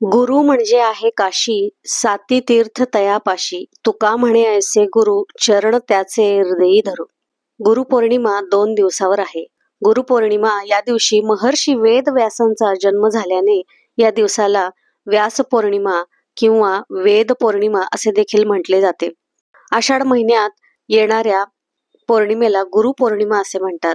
गुरु म्हणजे आहे काशी साती तीर्थ तयापाशी. तुका म्हणे ऐसे गुरु चरण त्याचे हृदयी धरू. गुरुपौर्णिमा दोन दिवसावर आहे. गुरुपौर्णिमा या दिवशी महर्षी वेद व्यासांचा जन्म झाल्याने या दिवसाला व्यास पौर्णिमा किंवा वेद पौर्णिमा असे देखील म्हटले जाते. आषाढ महिन्यात येणाऱ्या पौर्णिमेला गुरुपौर्णिमा असे म्हणतात.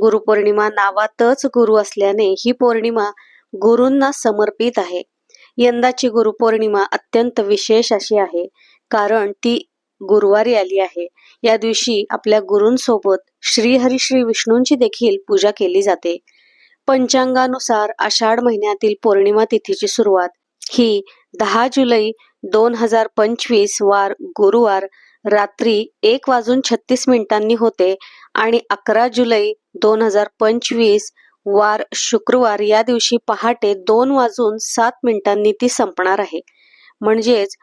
गुरुपौर्णिमा नावातच गुरु असल्याने ही पौर्णिमा गुरूंना समर्पित आहे. यंदाची गुरुपौर्णिमा अत्यंत विशेष अशी आहे. कारण ती गुरुवारी आली आहे. या दिवशी आपल्या गुरूंसोबत श्री हरी श्री विष्णूंची देखील पूजा केली जाते. पंचांगानुसार आषाढ महिन्यातील पौर्णिमा तिथीची सुरुवात ही दहा जुलै दोन हजार पंचवीस वार गुरुवार रात्री एक वाजून छत्तीस मिनिटांनी होते आणि अकरा जुलै दोन हजार पंचवीस वार शुक्रवार या दिवशी पहाटे दोन वाजून सात मिनिटांनी ती संपणार आहे. म्हणजेच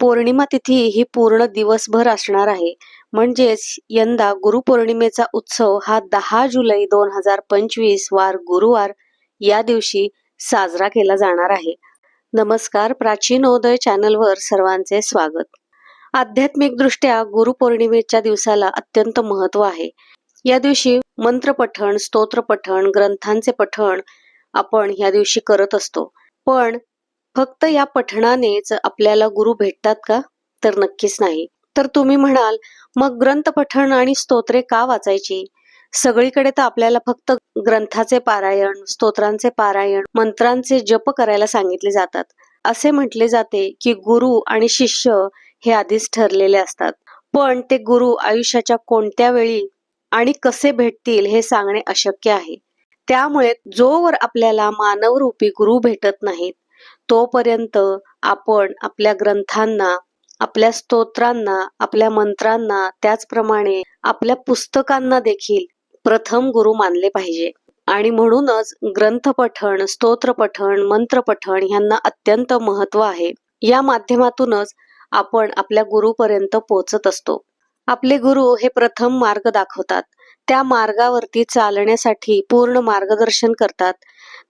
पौर्णिमा तिथी ही पूर्ण दिवसभर असणार आहे. म्हणजेच यंदा गुरुपौर्णिमेचा उत्सव हा दहा जुलै दोन हजार पंचवीस वार गुरुवार या दिवशी साजरा केला जाणार आहे. नमस्कार प्राचीनोदय चॅनलवर सर्वांचे स्वागत. आध्यात्मिक दृष्ट्या गुरुपौर्णिमेच्या दिवसाला अत्यंत महत्त्व आहे. या दिवशी मंत्र पठण स्तोत्र पठण ग्रंथांचे पठण आपण या दिवशी करत असतो. पण फक्त या पठणानेच आपल्याला गुरु भेटतात का? तर नक्कीच नाही. तर तुम्ही म्हणाल मग ग्रंथ पठण आणि स्तोत्रे का वाचायची? सगळीकडे तर आपल्याला फक्त ग्रंथाचे पारायण स्तोत्रांचे पारायण मंत्रांचे जप करायला सांगितले जातात. असे म्हटले जाते की गुरु आणि शिष्य हे आधीच ठरलेले असतात. पण ते गुरु आयुष्याच्या कोणत्या वेळी आणि कसे भेटतील हे सांगणे अशक्य आहे. त्यामुळे जोवर आपल्याला मानवरूपी गुरु भेटत नाहीत तोपर्यंत आपण आपल्या ग्रंथांना आपल्या स्तोत्रांना आपल्या मंत्रांना त्याचप्रमाणे आपल्या पुस्तकांना देखील प्रथम गुरु मानले पाहिजे. आणि म्हणूनच ग्रंथ पठण स्तोत्र पठण मंत्र पठण यांना अत्यंत महत्त्व आहे. या माध्यमातूनच आपण आपल्या गुरुपर्यंत पोहोचत असतो. आपले गुरु हे प्रथम मार्ग दाखवतात. त्या मार्गावरती चालण्यासाठी पूर्ण मार्गदर्शन करतात.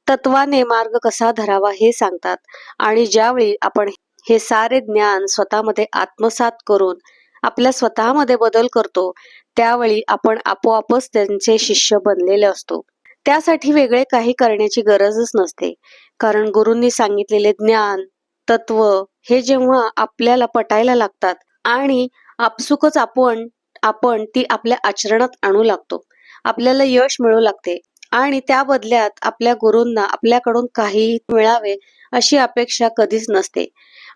तत्वाने मार्ग कसा धरावा हे सांगतात. आणि ज्यावेळी आपण हे सारे ज्ञान स्वतःमध्ये आत्मसात करून आपल्या स्वतःमध्ये बदल करतो त्यावेळी आपण आपोआपच त्यांचे शिष्य बनलेले असतो. त्यासाठी वेगळे काही करण्याची गरजच नसते. कारण गुरूंनी सांगितलेले ज्ञान तत्व हे जेव्हा आपल्याला पटायला लागतात आणि आपसुकच आपण आपण ती आपल्या आचरणात आणू लागतो. आपल्याला यश मिळू लागते. आणि त्या बदल्यात आपल्या गुरूंना आपल्याकडून काही मिळावे अशी अपेक्षा कधीच नसते.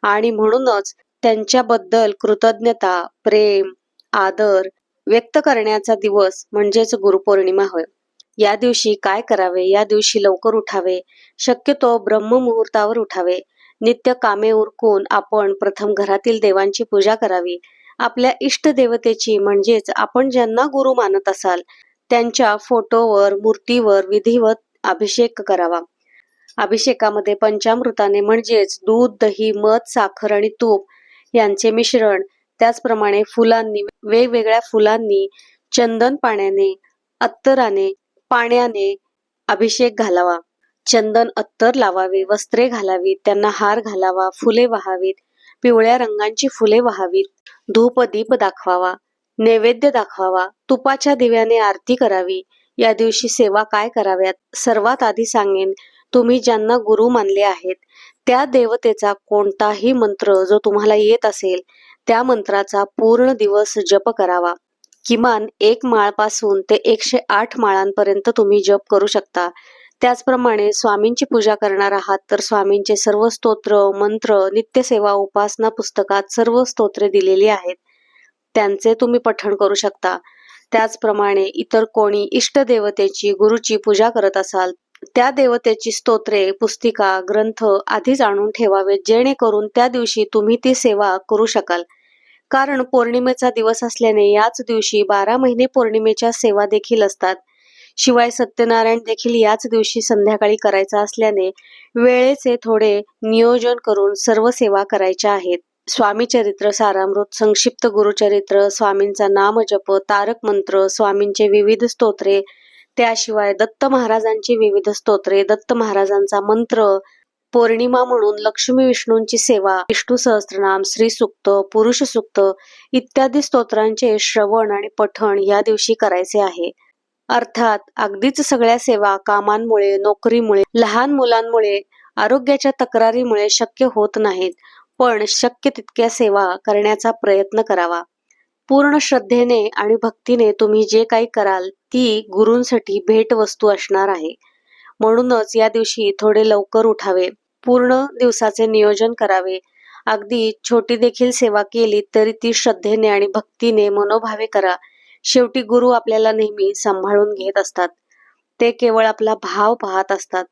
आणि म्हणूनच त्यांच्याबद्दल कृतज्ञता प्रेम आदर व्यक्त करण्याचा दिवस म्हणजेच गुरुपौर्णिमा होय. या दिवशी काय करावे? या दिवशी लवकर उठावे. शक्यतो ब्रह्ममुहूर्तावर उठावे. नित्य कामे उरकून आपण प्रथम घरातील देवांची पूजा करावी. आपल्या इष्ट देवतेची म्हणजेच आपण ज्यांना गुरु मानत असाल त्यांच्या फोटोवर मूर्तीवर विधिवत अभिषेक करावा. अभिषेकामध्ये पंचामृताने म्हणजेच दूध दही मध साखर आणि तूप यांचे मिश्रण त्याचप्रमाणे फुलांनी वेगवेगळ्या फुलांनी चंदन पाण्याने अत्तराने पाण्याने अभिषेक घालावा. चंदन अत्तर लावावे वस्त्रे घालावीत त्यांना हार घालावा फुले वाहावीत पिवळ्या रंगांची फुले व्हावीत. धूप दीप दाखवावा. नैवेद्य दाखवावा. तुपाच्या दिव्याने आरती करावी. या दिवशी सेवा काय कराव्यात? सर्वात आधी सांगेन तुम्ही ज्यांना गुरु मानले आहेत त्या देवतेचा कोणताही मंत्र जो तुम्हाला येत असेल त्या मंत्राचा पूर्ण दिवस जप करावा. किमान एक माळपासून ते एकशे आठ माळांपर्यंत तुम्ही जप करू शकता. त्याचप्रमाणे स्वामींची पूजा करणार आहात तर स्वामींचे सर्व स्तोत्र मंत्र नित्यसेवा उपासना पुस्तकात सर्व स्तोत्रे दिलेली आहेत. त्यांचे तुम्ही पठण करू शकता. त्याचप्रमाणे इतर कोणी इष्ट देवतेची गुरुची पूजा करत असाल त्या देवतेची स्तोत्रे पुस्तिका ग्रंथ आधीच आणून ठेवावेत जेणेकरून त्या दिवशी तुम्ही ती सेवा करू शकाल. कारण पौर्णिमेचा दिवस असल्याने याच दिवशी बारा महिने पौर्णिमेच्या सेवा देखील असतात. शिवाय सत्यनारायण देखील याच दिवशी संध्याकाळी करायचा असल्याने वेळेचे थोडे नियोजन करून सर्व सेवा करायच्या आहेत. स्वामी चरित्र सारामृत संक्षिप्त गुरुचरित्र स्वामींचा नामजप तारक मंत्र स्वामींचे विविध स्तोत्रे त्याशिवाय दत्त महाराजांची विविध स्तोत्रे दत्त महाराजांचा मंत्र पौर्णिमा म्हणून लक्ष्मी विष्णूंची सेवा विष्णू सहस्त्रनाम श्री सुक्त पुरुष सुक्त इत्यादी स्तोत्रांचे श्रवण आणि पठण या दिवशी करायचे आहे. अर्थात अगदीच सगळ्या सेवा कामांमुळे नोकरीमुळे लहान मुलांमुळे आरोग्याच्या तक्रारीमुळे शक्य होत नाहीत. पण शक्य तितक्या सेवा करण्याचा प्रयत्न करावा. पूर्ण श्रद्धेने आणि भक्तीने तुम्ही जे काही कराल ती गुरूंसाठी भेटवस्तू असणार आहे. म्हणूनच या दिवशी थोडे लवकर उठावे पूर्ण दिवसाचे नियोजन करावे. अगदी छोटी देखील सेवा केली तरी ती श्रद्धेने आणि भक्तीने मनोभावे करा. शेवटी गुरु आपल्याला नेहमी सांभाळून घेत असतात. ते केवळ आपला भाव पाहत असतात.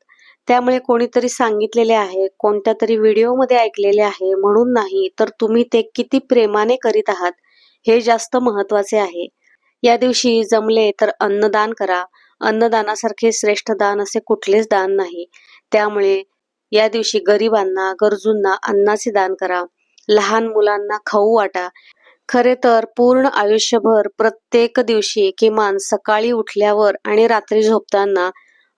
त्यामुळे कोणीतरी सांगितलेले आहे कोणत्या तरी व्हिडिओमध्ये ऐकलेले आहे म्हणून नाही तर तुम्ही ते किती प्रेमाने करीत आहात हे जास्त महत्त्वाचे आहे. या दिवशी जमले तर अन्नदान करा. अन्नदानासारखे श्रेष्ठ दान असे कुठलेच दान नाही. त्यामुळे या दिवशी गरिबांना गरजूंना अन्नाचे दान करा. लहान मुलांना खाऊ वाटा. खरे तर पूर्ण आयुष्यभर प्रत्येक दिवशी किमान सकाळी उठल्यावर आणि रात्री झोपताना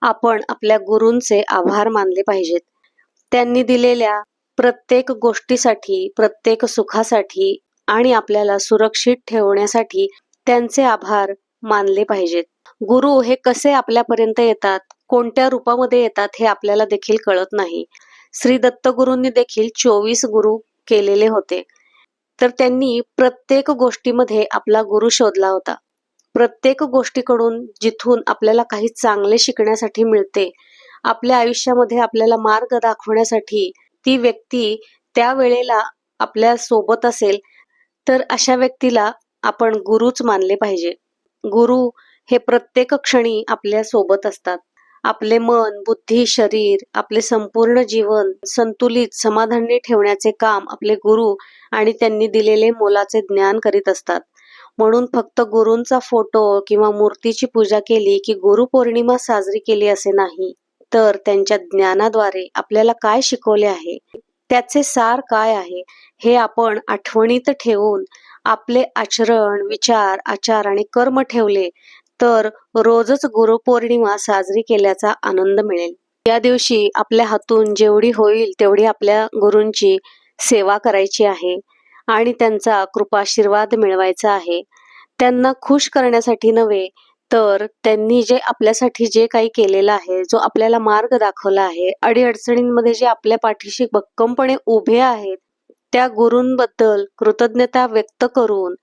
आपण आपल्या गुरूंचे आभार मानले पाहिजेत. त्यांनी दिलेल्या प्रत्येक गोष्टीसाठी प्रत्येक सुखासाठी आणि आपल्याला सुरक्षित ठेवण्यासाठी त्यांचे आभार मानले पाहिजेत. गुरु हे कसे आपल्यापर्यंत येतात कोणत्या रूपामध्ये येतात हे आपल्याला देखील कळत नाही. श्री दत्तगुरूंनी देखील चोवीस गुरु केलेले होते. तर त्यांनी प्रत्येक गोष्टीमध्ये आपला गुरु शोधला होता. प्रत्येक गोष्टीकडून जिथून आपल्याला काही चांगले शिकण्यासाठी मिळते आपल्या आयुष्यामध्ये आपल्याला मार्ग दाखवण्यासाठी ती व्यक्ती त्या वेळेला आपल्यासोबत असेल तर अशा व्यक्तीला आपण गुरुच मानले पाहिजे. गुरु हे प्रत्येक क्षणी आपल्यासोबत असतात. आपले मन बुद्धी शरीर आपले संपूर्ण जीवन संतुलित समाधानी ठेवण्याचे काम आपले गुरु आणि त्यांनी दिलेले मोलाचे ज्ञान करीत असतात. म्हणून फक्त गुरूंचा फोटो किंवा मूर्तीची पूजा केली की गुरुपौर्णिमा साजरी केली असे नाही तर त्यांच्या ज्ञानाद्वारे आपल्याला काय शिकवले आहे? त्याचे सार काय आहे? हे आपण आठवणीत ठेवून आपले आचरण विचार आचार आणि कर्म ठेवले तर रोजच गुरुपौर्णिमा साजरी केल्याचा आनंद मिळेल. या दिवशी आपल्या हातून जेवढी होईल तेवढी आपल्या गुरूंची सेवा करायची आहे आणि त्यांचा कृपाशीर्वाद मिळवायचा आहे. त्यांना खुश करण्यासाठी नव्हे तर त्यांनी जे आपल्यासाठी जे काही केलेलं आहे जो आपल्याला मार्ग दाखवला आहे अडीअडचणींमध्ये जे आपल्या पाठीशी भक्कमपणे उभे आहेत त्या गुरूंबद्दल कृतज्ञता व्यक्त करून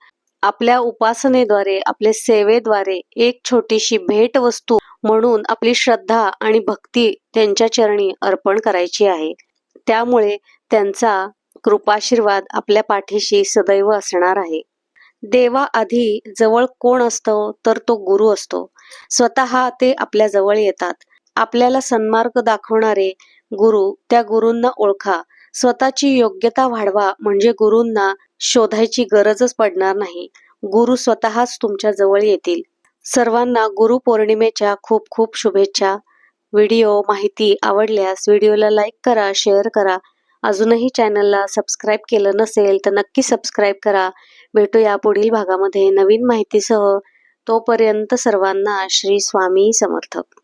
आपल्या उपासनेद्वारे आपल्या सेवेद्वारे एक छोटीशी भेट वस्तू म्हणून आपली श्रद्धा आणि भक्ती त्यांच्या चरणी अर्पण करायची आहे. त्यामुळे त्यांचा कृपाशीर्वाद आपल्या पाठीशी सदैव असणार आहे. देवा आधी जवळ कोण असतो तर तो गुरु असतो. स्वतः ते आपल्या जवळ येतात. आपल्याला सन्मार्ग दाखवणारे गुरु त्या गुरूंना ओळखा. स्वतःची योग्यता वाढवा म्हणजे गुरूंना शोधायची गरजच पडणार नाही. गुरु स्वतःच तुमच्या जवळ येतील. सर्वांना गुरु पौर्णिमेच्या खूप खूप शुभेच्छा. व्हिडिओ माहिती आवडल्यास व्हिडिओला लाईक करा शेअर करा. अजूनही चॅनलला सबस्क्राईब केलं नसेल तर नक्की सबस्क्राईब करा. भेटूया पुढील भागामध्ये नवीन माहितीसह. तोपर्यंत सर्वांना श्री स्वामी समर्थक